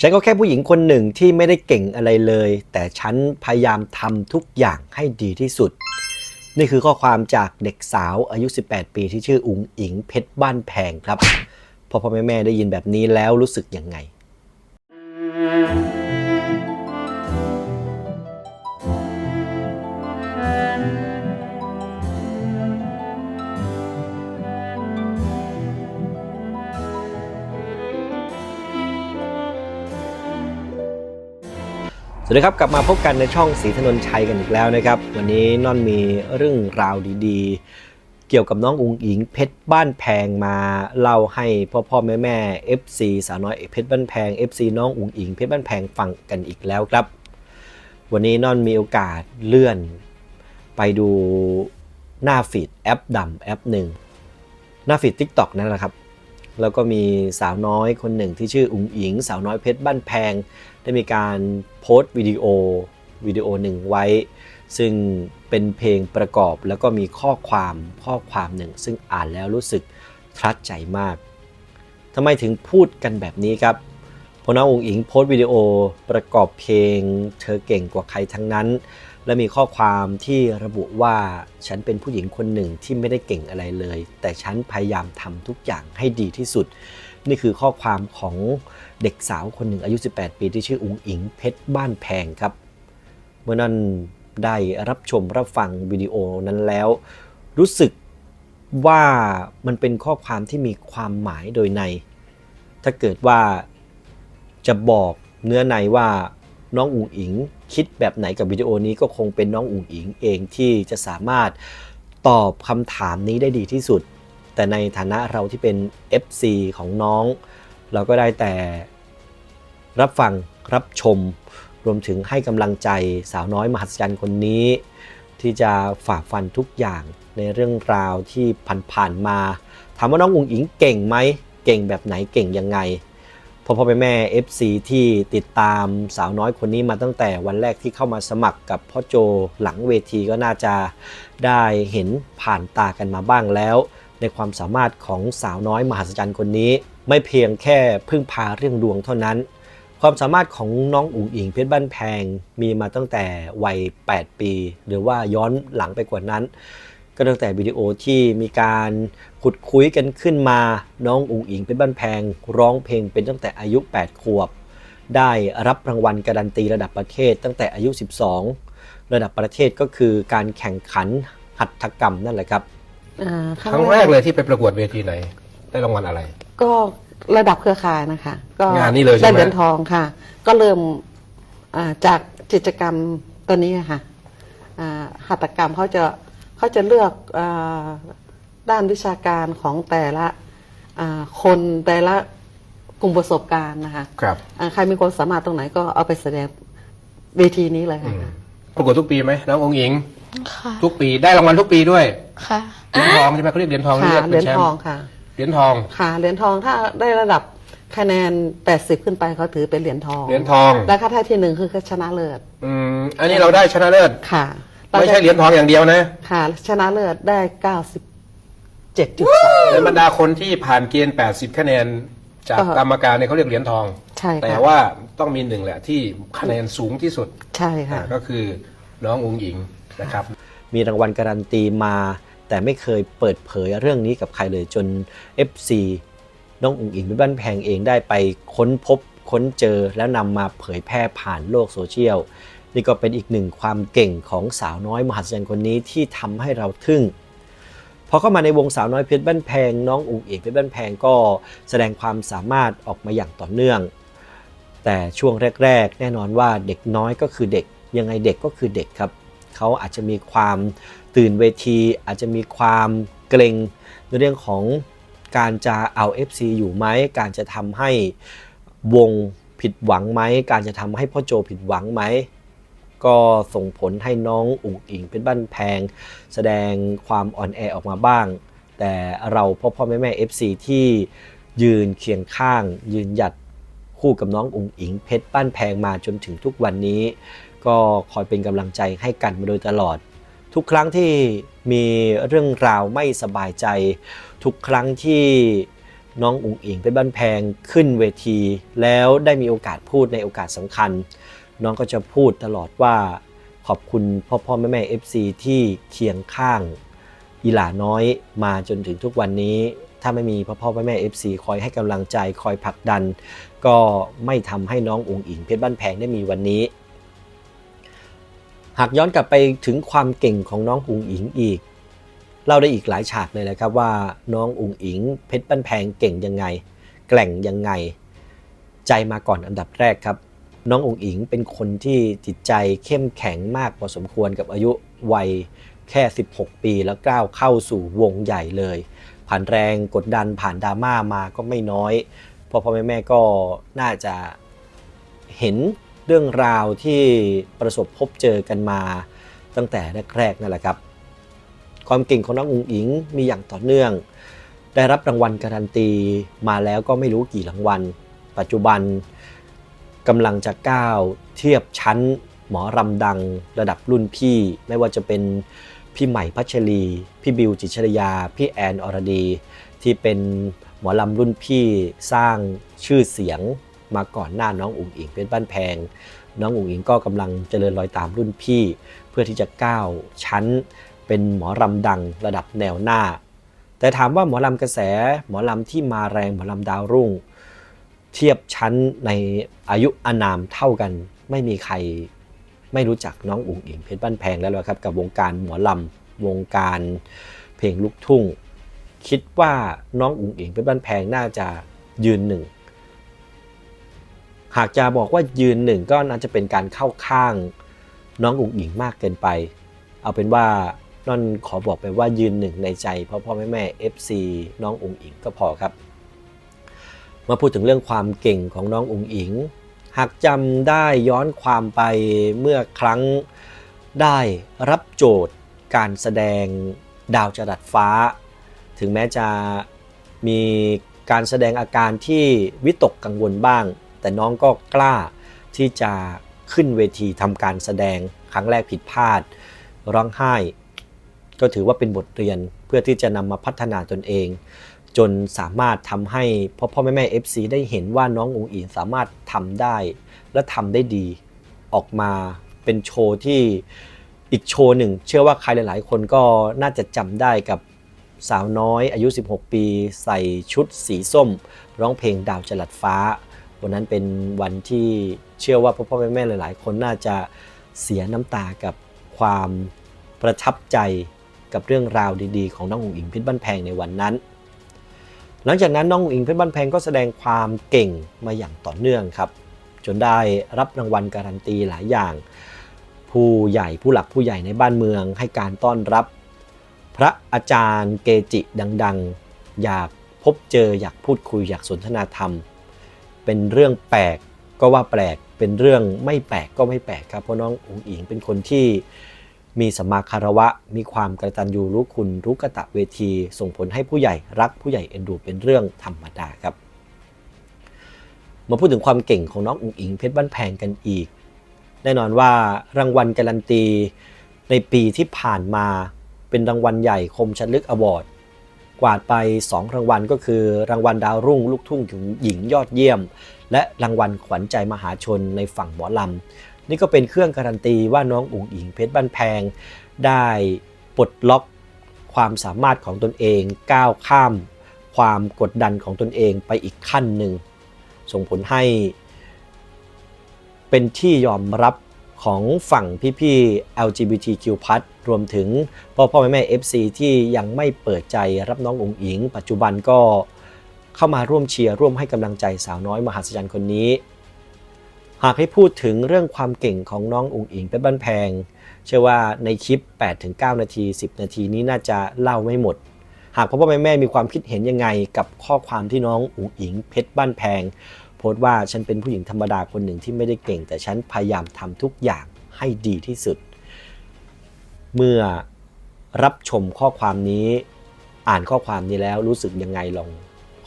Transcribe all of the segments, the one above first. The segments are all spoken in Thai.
ฉันก็แค่ผู้หญิงคนหนึ่งที่ไม่ได้เก่งอะไรเลย แต่ฉันพยายามทำทุกอย่างให้ดีที่สุด นี่คือข้อความจากเด็กสาวอายุ 18 ปีที่ชื่ออุ๋งอิงเพชรบ้านแพงครับพ่อพ่อแม่แม่ได้ยินแบบนี้แล้วรู้สึกยังไง วัสดีครับกลับมาพบกันในช่องสีถนนชัยกันอีกแล้วนะครับ วันนี้นอนมีเรื่องราวดีๆ เกี่ยวกับน้องอุงอิงเพชรบ้านแพงมาเล่าให้พ่อพ่อแม่แม่ FC สาวน้อยเพชรบ้านแพง FC น้องอุงอิงเพชรบ้านแพงฟังกันอีกแล้วครับ วันนี้นอนมีโอกาสเลื่อน ไปดูหน้าฟีดแอปดำแอปหนึ่งหน้าฟีด TikTok นั่นแหละครับ แล้วก็มีสาวน้อยคนหนึ่งที่ชื่ออุ๋งอิง สาวน้อยเพชรบ้านแพง ได้มีการโพสต์วิดีโอวิดีโอหนึ่งไว้ ซึ่งเป็นเพลงประกอบแล้วก็มีข้อความข้อความหนึ่ง ซึ่งอ่านแล้วรู้สึกทรัดใจมากทำไมถึงพูดกันแบบนี้ครับเพราะน้องอุ๋งอิงโพสต์วิดีโอประกอบเพลง เธอเก่งกว่าใครทั้งนั้น และมีข้อความที่ระบุว่าฉันเป็นผู้หญิงคนหนึ่งที่ไม่ได้เก่งอะไรเลย แต่ฉันพยายามทำทุกอย่างให้ดีที่สุด นี่คือข้อความของเด็กสาวคนหนึ่งอายุ 18 ปีที่ชื่ออุงอิงเพชรบ้านแพงครับ เมื่อนั้นได้รับชมรับฟังวิดีโอนั้นแล้ว รู้สึกว่ามันเป็นข้อความที่มีความหมายโดยใน ถ้าเกิดว่าจะบอกเนื้อในว่าน้องอุ๋งอิง คิดแบบไหนกับวิดีโอนี้ก็คงเป็นน้องอุ๋งอิงเองที่จะสามารถตอบคำถามนี้ได้ดีที่สุด แต่ในฐานะเราที่เป็น FC ของน้อง เราก็ได้แต่รับฟังรับชม รวมถึงให้กำลังใจสาวน้อยมหัศจรรย์คนนี้ ที่จะฝ่าฟันทุกอย่างในเรื่องราวที่ผ่านๆมา ถามว่าน้องอุ๋งอิงเก่งไหม เก่งแบบไหนเก่งยังไง พ่อพ่อแม่แม่ FC ที่ติดตามสาวน้อยคนนี้มาตั้งแต่วันแรกที่เข้ามาสมัครกับพ่อโจหลังเวทีก็น่าจะได้เห็นผ่านตากันมาบ้างแล้ว ในความสามารถของสาวน้อยมหัศจรรย์คนนี้ ไม่เพียงแค่พึ่งพาเรื่องดวงเท่านั้น ความสามารถของน้องอุ๋งอิงเพชรบ้านแพงมีมาตั้งแต่วัย 8 ปี หรือว่าย้อนหลังไปกว่านั้น ก็ตั้งแต่วิดีโอที่มีการขุดคุยกันขึ้นมา น้องอุ๋งอิงเป็นบ้านแพง ร้องเพลงเป็นตั้งแต่อายุ 8 ขวบ ได้รับรางวัลการันตีระดับประเทศตั้งแต่อายุ 12 ระดับประเทศก็คือการแข่งขันหัตถกรรมนั่นแหละครับอ่าครั้งแรกเลยที่ไปประกวดเวทีไหน ได้รางวัลอะไร ก็ระดับเครือข่ายนะคะ ก็งานนี้เลยใช่ไหมได้เหรียญทองค่ะ ก็เริ่มอ่าจากกิจกรรมตัวนี้ค่ะอ่าหัตถกรรมเขาจะ เขาจะเลือกอาด้านวิชาการของแต่ละอ่าคนแต่ละกลุ่มประสบการณ์นะคะครับอ่าใครมีความสามารถตรงไหนก็เอาไปแสดงเวทีนี้เลยอืค่ะมประกวดทุกปีไหมน้ององค์หญิงค่ะทุกปีได้รางวัลทุกปีด้วยค่ะเหรียญทองใช่ไหมเขาเรียกเหรียญทองค่ะเรียกเหเป็รียนญแชมทองป์ค่ะเหรียญทองค่ะเหรียญทองถ้าได้ระดับคะแนน 80 ขึ้นไปเขาถือเป็นเหรียญทองเหรียญทอง แล้วก็ถ้าที่หนึ่งคือชนะเลิศอืมอันนี้เราได้ชนะเลิศค่ะ ไม่ใช่เหรียญทองอย่างเดียวนะค่ะชนะเลิศได้97.3ในบรรดาคนที่ผ่านเกณฑ์ 80 คะแนน จากเออกรรมการเนี่ยเขาเรียกเหรียญทอง ใช่ค่ะแต่ว่าต้องมีหนึ่งแหละที่คะแนนสูงที่สุดใช่ค่ะ อ่าก็คือน้ององค์หญิงนะครับ มีรางวัลการันตีมา แต่ไม่เคยเปิดเผยเรื่องนี้กับใครเลยจน FC น้องอุ๋งอิงเป็นบ้านแพงเองได้ไปค้นพบค้นเจอแล้วนำมาเผยแพร่ผ่านโลกโซเชียล นี่ก็เป็นอีกหนึ่งความเก่งของสาวน้อยมหัศจรรย์คนนี้ที่ทำให้เราทึ่งพอเข้ามาในวงสาวน้อยเพชรบ้านแพงน้องอุ๋งอิงเพชรบ้านแพงก็แสดงความสามารถออกมาอย่างต่อเนื่อง แต่ช่วงแรก ๆ แน่นอนว่าเด็กน้อยก็คือเด็ก ยังไงเด็กก็คือเด็กครับเขาอาจจะมีความตื่นเวที อาจจะมีความเกรงในเรื่องของการจะเอา FC อยู่ไหม การจะทำให้วงผิดหวังไหม การจะทำให้พ่อโจผิดหวังไหม ก็ส่งผลให้น้องอุ๋งอิงเป็นบ้านแพง แสดงความอ่อนแอออกมาบ้าง แต่เราพ่อพ่อแม่แม่ FC ที่ยืนเคียงข้าง ยืนหยัดคู่กับน้องอุ๋งอิงเพชรบ้านแพงมาจนถึงทุกวันนี้ ก็คอยเป็นกำลังใจให้กันมาโดยตลอด ทุกครั้งที่มีเรื่องราวไม่สบายใจ ทุกครั้งที่น้องอุ๋งอิงเป็นบ้านแพงขึ้นเวที แล้วได้มีโอกาสพูดในโอกาสสำคัญ น้องก็จะพูดตลอดว่าขอบคุณพ่อพ่อแม่แม่เอฟซีที่เคียงข้างอีหลาน้อยมาจนถึงทุกวันนี้ ถ้าไม่มีพ่อพ่อแม่แม่เอฟซีคอยให้กำลังใจคอยผลักดัน ก็ไม่ทำให้น้องอุ๋งอิงเพชรบ้านแพงได้มีวันนี้ หากย้อนกลับไปถึงความเก่งของน้องอุ๋งอิงอีกเล่าได้อีกหลายฉากเลยแหละครับว่าน้องอุ๋งอิงเพชรบ้านแพงเก่งยังไง แกล่งยังไง ใจมาก่อนอันดับแรกครับ น้องอุ๋งอิงเป็นคนที่จิตใจเข้มแข็งมากพอสมควรกับอายุวัยแค่ 16 ปีแล้วก้าวเข้าสู่วงใหญ่เลย ผ่านแรงกดดันผ่านดราม่ามาก็ไม่น้อยพ่อพ่อแม่แม่ก็น่าจะเห็นเรื่องราวที่ประสบพบเจอกันมาตั้งแต่แรกๆนั่นแหละครับ ความเก่งของน้องอุ๋งอิงมีอย่างต่อเนื่อง ได้รับรางวัลการันตีมาแล้วก็ไม่รู้กี่รางวัล ปัจจุบัน กำลังจะก้าวเทียบชั้นหมอรำดังระดับรุ่นพี่ ไม่ว่าจะเป็นพี่ใหม่พัชรี พี่บิวจิตชรยา พี่แอนอรดี ที่เป็นหมอลำรุ่นพี่สร้างชื่อเสียงมาก่อนหน้าน้องอุ๋งอิงเป็นบ้านแพง น้องอุ๋งอิงก็กำลังเจริญรอยตามรุ่นพี่ เพื่อที่จะก้าวชั้น เป็นหมอรำดังระดับแนวหน้า แต่ถามว่าหมอลำกระแสหมอลำที่มาแรงหมอลำดาวรุ่ง เทียบชั้นในอายุอานามเท่ากัน ไม่มีใครไม่รู้จักน้องอุ๋งอิงเพชรบ้านแพงแล้วครับ กับวงการหมอลำวงการเพลงลูกทุ่ง คิดว่าน้องอุ๋งอิงเพชรบ้านแพงน่าจะยืนหนึ่งหากจะบอกว่ายืนหนึ่งก็น่าจะเป็นการเข้าข้างน้องอุ๋งอิงมากเกินไป เอาเป็นว่านอนขอบอกไปว่ายืนหนึ่งในใจพ่อพ่อแม่แม่ FC น้องอุ๋งอิงก็พอครับ มาพูดถึงเรื่องความเก่งของน้องอุ๋งอิง หากจำได้ย้อนความไปเมื่อครั้งได้รับโจทย์การแสดงดาวจรัสฟ้า ถึงแม้จะมีการแสดงอาการที่วิตกกังวลบ้าง แต่น้องก็กล้าที่จะขึ้นเวทีทำการแสดงครั้งแรกผิดพลาด ร้องไห้ ก็ถือว่าเป็นบทเรียนเพื่อที่จะนำมาพัฒนาตนเอง จนสามารถทำให้พ่อพ่อแม่แม่ FC ได้เห็นว่าน้ององอิงสามารถทำได้และทำได้ดี ออกมาเป็นโชว์ที่อีกโชว์หนึ่ง เชื่อว่าใครหลาย ๆ คนก็น่าจะจำได้กับสาวน้อยอายุ 16 ปี ใส่ชุดสีส้ม ร้องเพลงดาวจลัดฟ้า วันนั้นเป็นวันที่เชื่อว่าพ่อพ่อแม่แม่หลาย ๆ คนน่าจะเสียน้ำตากับความประทับใจกับเรื่องราวดี ๆ ของน้องอุ๋งอิงพชรบ้านแพงในวันนั้น หลังจากนั้นน้องอุ๋งอิงเพชรบ้านแพงก็แสดงความเก่งมาอย่างต่อเนื่องครับ จนได้รับรางวัลการันตีหลายอย่าง ผู้ใหญ่ผู้หลักผู้ใหญ่ในบ้านเมืองให้การต้อนรับ พระอาจารย์เกจิดังๆ อยากพบเจออยากพูดคุยอยากสนทนาธรรม เป็นเรื่องแปลกก็ว่าแปลกเป็นเรื่องไม่แปลกก็ไม่แปลกครับเพราะน้องอุ๋งอิงเป็นคนที่ มีสมาคารวะ มีความกตัญญูรู้คุณรู้กะตะเวที ส่งผลให้ผู้ใหญ่รักผู้ใหญ่เอ็นดูเป็นเรื่องธรรมดาครับ มาพูดถึงความเก่งของน้องอุ๋งอิงเพชรบ้านแพงกันอีก แน่นอนว่ารางวัลการันตีในปีที่ผ่านมาเป็นรางวัลใหญ่คมชัดลึกอวอร์ดกวาดไป 2 รางวัลก็คือรางวัลดาวรุ่งลูกทุ่งหญิงยอดเยี่ยม และรางวัลขวัญใจมหาชนในฝั่งหมอลำ นี่ก็เป็นเครื่องการันตีว่าน้องอุ๋งอิงเพชรบ้านแพง ได้ปลดล็อกความสามารถของตนเองก้าวข้าม ความกดดันของตนเองไปอีกขั้นหนึ่ง ส่งผลให้ เป็นที่ยอมรับของฝั่งพี่ๆ LGBTQ+ รวมถึงพ่อพ่อแม่แม่ FC ที่ยังไม่เปิดใจรับน้ององอิง ปัจจุบันก็เข้ามาร่วมเชียร์ร่วมให้กำลังใจสาวน้อยมหัศจรรย์คนนี้ หากให้พูดถึงเรื่องความเก่งของน้ององอิงเป็นบ้านแพง เชื่อว่าในคลิป 8-9 นาที 10 นาทีนี้น่าจะเล่าไม่หมด หากพ่อพ่อแม่แม่มีความคิดเห็นยังไงกับข้อความที่น้องอุ๋งอิงเพชรบ้านแพง โพสต์ว่าฉันเป็นผู้หญิงธรรมดาคนหนึ่งที่ไม่ได้เก่ง แต่ฉันพยายามทำทุกอย่างให้ดีที่สุด เมื่อรับชมข้อความนี้ อ่านข้อความนี้แล้วรู้สึกยังไงลอง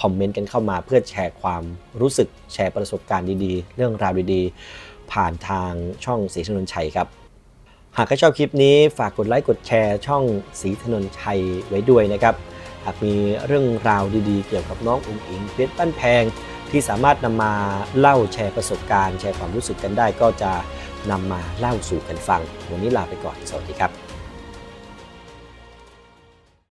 คอมเมนต์กันเข้ามาเพื่อแชร์ความรู้สึกแชร์ประสบการณ์ดีๆ เรื่องราวดีๆ ผ่านทางช่องสีถนนชัยครับ หากใครชอบคลิปนี้ฝากกดไลค์กดแชร์ช่องสีถนนชัยไว้ด้วยนะครับ หากมีเรื่องราวดีๆ เกี่ยวกับน้องอุ๋งอิงเพชรบ้านแพงที่สามารถนำมาเล่าแชร์ประสบการณ์ แชร์ความรู้สึกกันได้ก็จะนำมาเล่าสู่กันฟัง วันนี้ลาไปก่อน สวัสดีครับ